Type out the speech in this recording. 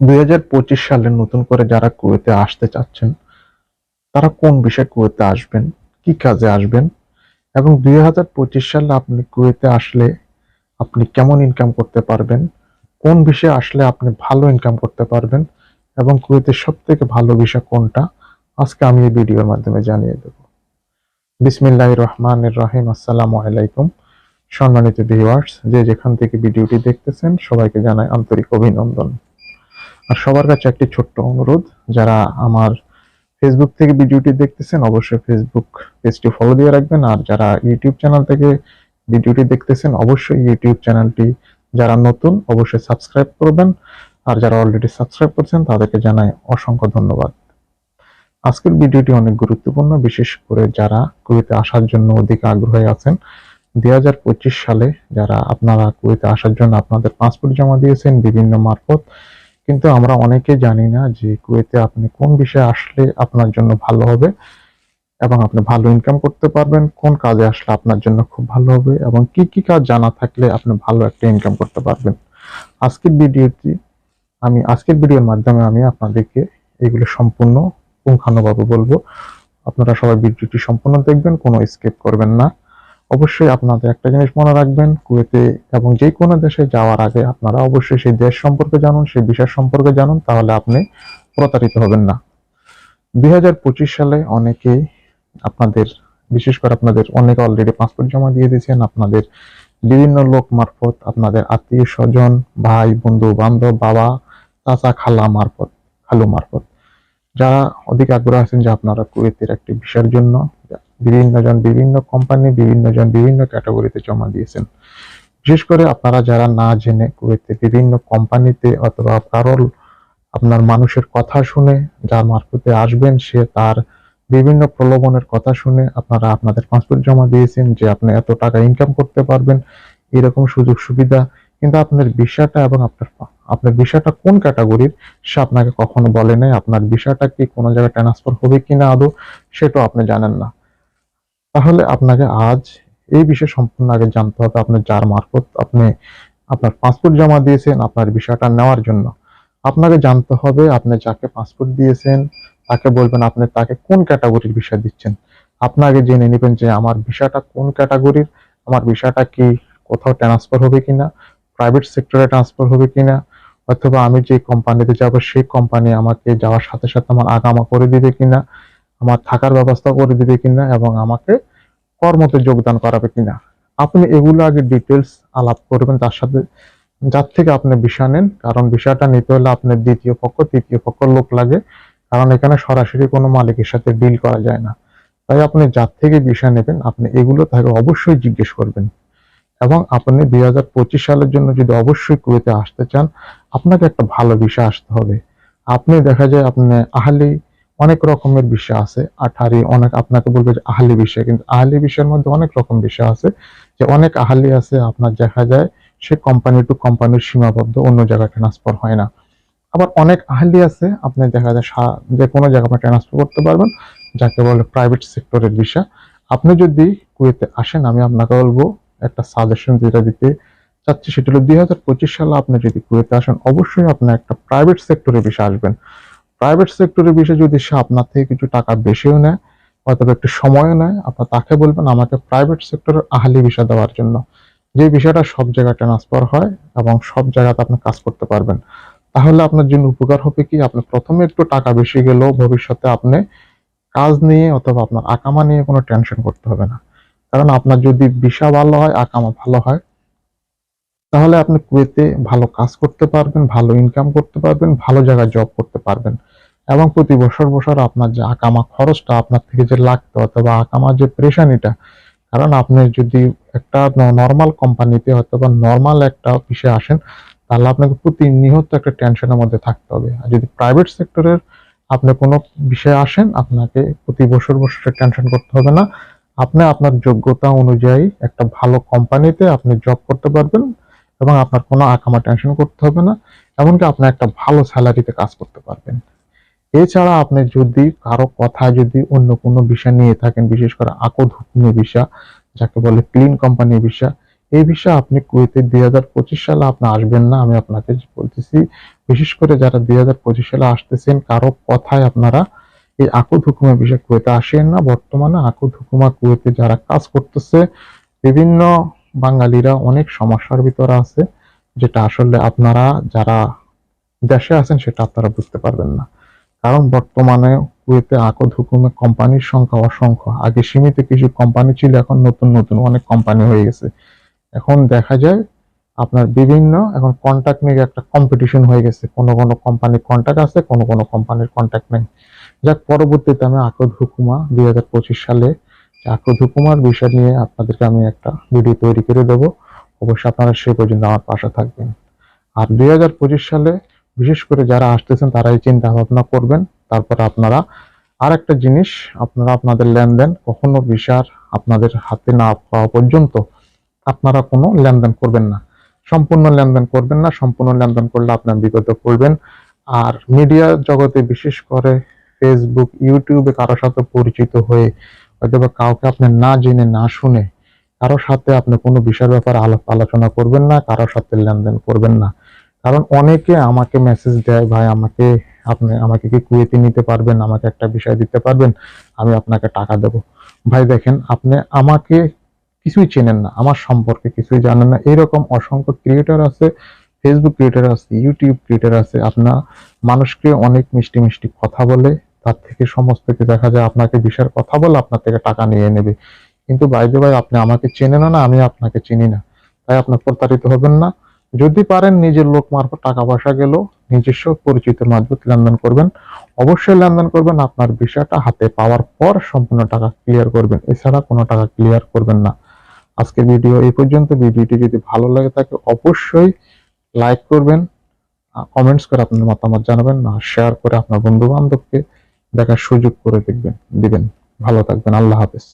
দুই হাজার পঁচিশ সালে নতুন করে যারা কুয়েতে আসতে চাচ্ছেন, তারা কোন বিষয়ে কুয়েতে আসবেন, কি কাজে আসবেন? এবং দুই হাজার পঁচিশ সালে আপনি কুয়েতে আসলে আপনি কেমন ইনকাম করতে পারবেন? কোন বিষয়ে আসলে আপনি ভালো ইনকাম করতে পারবেন? এবং কুয়েতের সব থেকে ভালো বিষয় কোনটা? আজকে আমি এই ভিডিওর মাধ্যমে জানিয়ে দেব। বিসমিল্লাহ রহমানের রহিম। আসসালামু আলাইকুম। সম্মানিত ভিউয়ার্স যে যেখান থেকে ভিডিওটি দেখতেছেন, সবাইকে জানাই আন্তরিক অভিনন্দন। আর সবার কাছে একটি ছোট্ট অনুরোধ, যারা আমার ফেসবুক থেকে ভিডিওটি দেখতেছেন, অবশ্যই ফেসবুক পেজটি ফলো দিয়ে রাখবেন। আর যারা ইউটিউব চ্যানেল থেকে ভিডিওটি দেখতেছেন, অবশ্যই ইউটিউব চ্যানেলটি যারা নতুন, অবশ্যই সাবস্ক্রাইব করবেন। আর যারা অলরেডি সাবস্ক্রাইব করছেন, তাদেরকে জানাই অসংখ্য ধন্যবাদ। আজকের ভিডিওটি অনেক গুরুত্বপূর্ণ, বিশেষ করে যারা কুয়েতে আসার জন্য অধিক আগ্রহী আছেন। দুই হাজার পঁচিশ সালে যারা আপনারা কুয়েতে আসার জন্য আপনাদের পাসপোর্ট জমা দিয়েছেন, বিভিন্ন মারফত কিন্তু আমরা অনেকে জানি না যে কুয়েতে আপনি কোন বিষয়ে আসলে আপনার জন্য ভালো হবে এবং আপনি ভালো ইনকাম করতে পারবেন, কোন কাজে আসলে আপনার জন্য খুব ভালো হবে এবং কি কি কাজ জানা থাকলে আপনি ভালো একটা ইনকাম করতে পারবেন। আজকের ভিডিওটি আমি, আজকের ভিডিওর মাধ্যমে আমি আপনাদেরকে এগুলো সম্পূর্ণ পুঙ্খানুভাবে বলব। আপনারা সবাই ভিডিওটি সম্পূর্ণ দেখবেন, কোনো স্কিপ করবেন না। অবশ্যই আপনাদের একটা জিনিস মনে রাখবেন, কুয়েতে এবং যে কোনো দেশে যাওয়ার আগে আপনারা অবশ্যই সেই দেশ সম্পর্কে জানুন, সেই বিষয় সম্পর্কে জানুন, তাহলে আপনি প্রতারিত হবেন না। দুই হাজার পঁচিশ সালে অনেকেই আপনাদের, বিশেষ করে আপনাদের, অনেকে অলরেডি পাসপোর্ট জমা দিয়ে দিয়েছেন, আপনাদের বিভিন্ন লোক মারফত, আপনাদের আত্মীয় স্বজন, ভাই, বন্ধু, বান্ধব, বাবা, চাচা, খালা মারফত, খালু মারফত, যারা অধিক আগ্রহ আছেন যে আপনারা কুয়েতের একটি বিষয়ের জন্য বিভিন্ন জন বিভিন্ন কোম্পানি বিভিন্ন জন বিভিন্ন ক্যাটাগরিতে জমা দিয়েছেন। বিশেষ করে আপনারা যারা না জেনে কুয়েতে বিভিন্ন কোম্পানিতে অথবা কারোর আপনার মানুষের কথা শুনে যার মারফতে আসবেন, সে তার বিভিন্ন প্রলোভনের কথা শুনে আপনারা আপনাদের পাসপোর্ট জমা দিয়েছেন যে আপনি এত টাকা ইনকাম করতে পারবেন, এরকম সুযোগ সুবিধা। কিন্তু আপনার বিষয়টা এবং আপনার আপনার বিষয়টা কোন ক্যাটাগরির সে আপনাকে কখনো বলে নাই। আপনার বিষয়টা কি কোনো জায়গায় ট্রান্সফার হবে কিনা আদৌ, সেটাও আপনি জানেন না। তাহলে আপনাকে আজ এই বিষয়ে সম্পূর্ণ আগে জানতে হবে। আপনি যার মারফত আপনি আপনার পাসপোর্ট জমা দিয়েছেন, আপনার বিষয়টা নেওয়ার জন্য। আপনাকে জানতে হবে আপনি যাকে পাসপোর্ট দিয়েছেন, তাকে বলবেন আপনি তাকে কোন ক্যাটাগরির বিষয় দিচ্ছেন। আপনাকে জেনে নেবেন যে আমার বিষয়টা কোন ক্যাটাগরির আমার বিষয়টা কি, কোথাও ট্রান্সফার হবে কিনা প্রাইভেট সেক্টরে ট্রান্সফার হবে কিনা, অথবা আমি যে কোম্পানিতে যাব, সেই কোম্পানি আমাকে যাওয়ার সাথে সাথে আমার আগামা করে দিবে কিনা। আমার থাকার ব্যবস্থা করে দিবে কিনা এবং আমাকে কর্মতে যোগদান করাবে কিনা। আপনি এগুলো আগে ডিটেলস আলাপ করবেন, তার সাথে যার থেকে আপনি বিষয় নেন, কারণ বিষয়টা নিতে হলে আপনার দ্বিতীয় পক্ষ, তৃতীয় পক্ষ লোক লাগে, কারণ এখানে সরাসরি কোনো মালিকের সাথে ডিল করা যায় না। তাই আপনি যার থেকে বিষয় নেবেন, আপনি এগুলো তাকে অবশ্যই জিজ্ঞেস করবেন। এবং আপনি দুই হাজার পঁচিশ সালের জন্য যদি অবশ্যই কুয়েতে আসতে চান, আপনাকে একটা ভালো বিষয় আসতে হবে। আপনি দেখা যায় আপনি আহলি অনেক রকমের বিষয় আছে। আঠারি অনেক আপনাকে বলবে যে আহলি বিষয়, কিন্তু আহলি বিষয়ের মধ্যে অনেক রকম বিষয় আছে। যে অনেক আহলি আছে, আপনার দেখা যায় সে কোম্পানি টু কোম্পানির সীমাবদ্ধ, অন্য জায়গায় ট্রান্সফার হয় না। আবার অনেক আহলি আছে আপনি দেখা যায় যে কোনো জায়গায় আপনি ট্রান্সফার করতে পারবেন, যাকে বলে প্রাইভেট সেক্টরের বিষয়। আপনি যদি কুয়েতে আসেন, আমি আপনাকে বলব, একটা সাজেশন যেটা দিতে চাচ্ছি, সেটা হলো দুই হাজার পঁচিশ সালে আপনি যদি কুয়েতে আসেন, অবশ্যই আপনি একটা প্রাইভেট সেক্টরের বিষয় আসবেন। প্রাইভেট সেক্টরের বিষয়ে যদি সে আপনার থেকে কিছু টাকা বেশিও নেয়, অথবা একটু সময়ও নেয়, আপনার তাকে বলবেন, আমাকে প্রাইভেট সেক্টরের আহলি বিষয় দেওয়ার জন্য। যে বিষয়টা সব জায়গায় ট্রান্সফার হয় এবং সব জায়গাতে আপনি কাজ করতে পারবেন। তাহলে আপনার জন্য উপকার হবে কি? আপনি প্রথমে একটু টাকা বেশি গেলেও ভবিষ্যতে আপনি কাজ নিয়ে অথবা আপনার আকামা নিয়ে কোনো টেনশন করতে হবে না। কারণ আপনার যদি বিষা ভালো হয়, আকামা ভালো হয়, তাহলে আপনি কুয়েতে ভালো কাজ করতে পারবেন, ভালো ইনকাম করতে পারবেন, ভালো জায়গায় জব করতে পারবেন। এবং প্রতি বছর বছর আপনার যে আকামা খরচটা আপনার থেকে যে লাগতো অথবা আকামার যে প্রেশানিটা কারণ আপনি যদি একটা নর্মাল কোম্পানিতে অথবা নর্মাল একটা অফিসে আসেন, তাহলে আপনাকে প্রতিনিয়ত একটা টেনশনের মধ্যে থাকতে হবে। আর যদি প্রাইভেট সেক্টরের আপনি কোনো বিষয়ে আসেন, আপনাকে প্রতি বছর বছর টেনশন করতে হবে না। আপনি আপনার যোগ্যতা অনুযায়ী একটা ভালো কোম্পানিতে আপনি জব করতে পারবেন এবং আপনার কোনো আকামা টেনশন করতে হবে না, এমনকি আপনি একটা ভালো স্যালারিতে কাজ করতে পারবেন। এছাড়া আপনি যদি কারও কথা যদি অন্য কোনো বিষয় নিয়ে থাকেন, বিশেষ করে আকদ হুকুমি বিষয় যাকে বলে ক্লিন কোম্পানি বিষয় এই বিষয়ে আপনি কুয়েতে দুই হাজার পঁচিশ সালে আপনি আসবেন না, আমি আপনাকে বলতেছি। বিশেষ করে যারা দুই হাজার পঁচিশ সালে আসতেছেন, কারও কথায় আপনারা এই আকুদ হুকুমা বিষয়ে কুয়েতে আসেন না। বর্তমানে আকুদ হুকুমা কুয়েতে যারা কাজ করতেছে, বিভিন্ন বাঙালিরা অনেক সমস্যার ভিতরে আছে, যেটা আসলে আপনারা যারা দেশে আছেন, সেটা আপনারা বুঝতে পারবেন না। কারণ বর্তমানে কুয়েতে আকদ হুকুমে কোম্পানির সংখ্যা অসংখ্য। আগে সীমিত কিছু কোম্পানি ছিল, এখন নতুন নতুন অনেক কোম্পানি হয়ে গেছে। এখন দেখা যায় আপনার বিভিন্ন, এখন কন্ট্যাক্ট নিয়ে একটা কম্পিটিশন হয়ে গেছে। কোন কোন কোম্পানির কন্ট্যাক্ট আছে, কোন কোন কোম্পানির কন্ট্যাক্ট নেই। যাক, পরবর্তীতে আমি আকদ হুকুমা দুই হাজার পঁচিশ সালে আকদ হুকুমার বিষয় নিয়ে আপনাদেরকে আমি একটা ভিডিও তৈরি করে দেবো। অবশ্যই আপনারা সে পর্যন্ত আমার পাশে থাকবেন। আর দুই হাজার পঁচিশ সালে বিশেষ করে যারা আসতেছেন তারা এই চিন্তা ভাবনা করবেন। তারপর আপনারা আর একটা জিনিস, আপনারা আপনাদের লেনদেন কখনো ভিসার আপনাদের হাতে না পাওয়া পর্যন্ত আপনারা কোনো লেনদেন করবেন না। সম্পূর্ণ লেনদেন করবেন না, সম্পূর্ণ লেনদেন করলে আপনার বিগত করবেন। আর মিডিয়া জগতে বিশেষ করে ফেসবুক ইউটিউবে কারোর সাথে পরিচিত হয়ে হয়তো বা কাউকে আপনি না জেনে, না শুনে কারোর সাথে আপনি কোনো বিষয়ের ব্যাপারে আলাপ আলোচনা করবেন না কারোর সাথে লেনদেন করবেন না। কারণ অনেকে আমাকে মেসেজ দেয়, ভাই, আমাকে আপনি, আমাকে কি কুয়েতে নিতে পারবেন? আমাকে একটা বিষয় দিতে পারবেন? আমি আপনাকে টাকা দেব। ভাই, দেখেন, আপনি আমাকে কিছুই চেনেন না, আমার সম্পর্কে কিছুই জানেন না। এরকম অসংখ্য ক্রিয়েটর আছে ফেসবুক ক্রিয়েটার আছে ইউটিউব ক্রিয়েটার আছে। আপনার মানুষকে অনেক মিষ্টি মিষ্টি কথা বলে, তার থেকে সমস্ত কিছু দেখা যায়। আপনাকে বিষয়ের কথা বলে আপনার থেকে টাকা নিয়ে নেবে। কিন্তু বাইরে ভাই আপনি আমাকে চেনেন না, আমি আপনাকে চিনি না। তাই আপনার প্রতারিত হবেন না। যদি পারেন নিজের লোক মারফত টাকা পয়সা গেল, নিজস্ব পরিচিত মারফত লেনদেন করবেন। অবশ্যই লেনদেন করবেন, আপনার বিষয়টা হাতে পাওয়ার পর সম্পূর্ণ টাকা ক্লিয়ার করবেন। এছাড়া কোনো টাকা ক্লিয়ার করবেন না। আজকের ভিডিও এই পর্যন্ত। ভিডিওটি যদি ভালো লাগে থাকে, অবশ্যই লাইক করবেন কমেন্টস করে আপনার মতামত জানাবেন না শেয়ার করে আপনার বন্ধু বান্ধবকে দেখার সুযোগ করে দেখবেন, দিবেন। ভালো থাকবেন, আল্লাহ হাফেজ।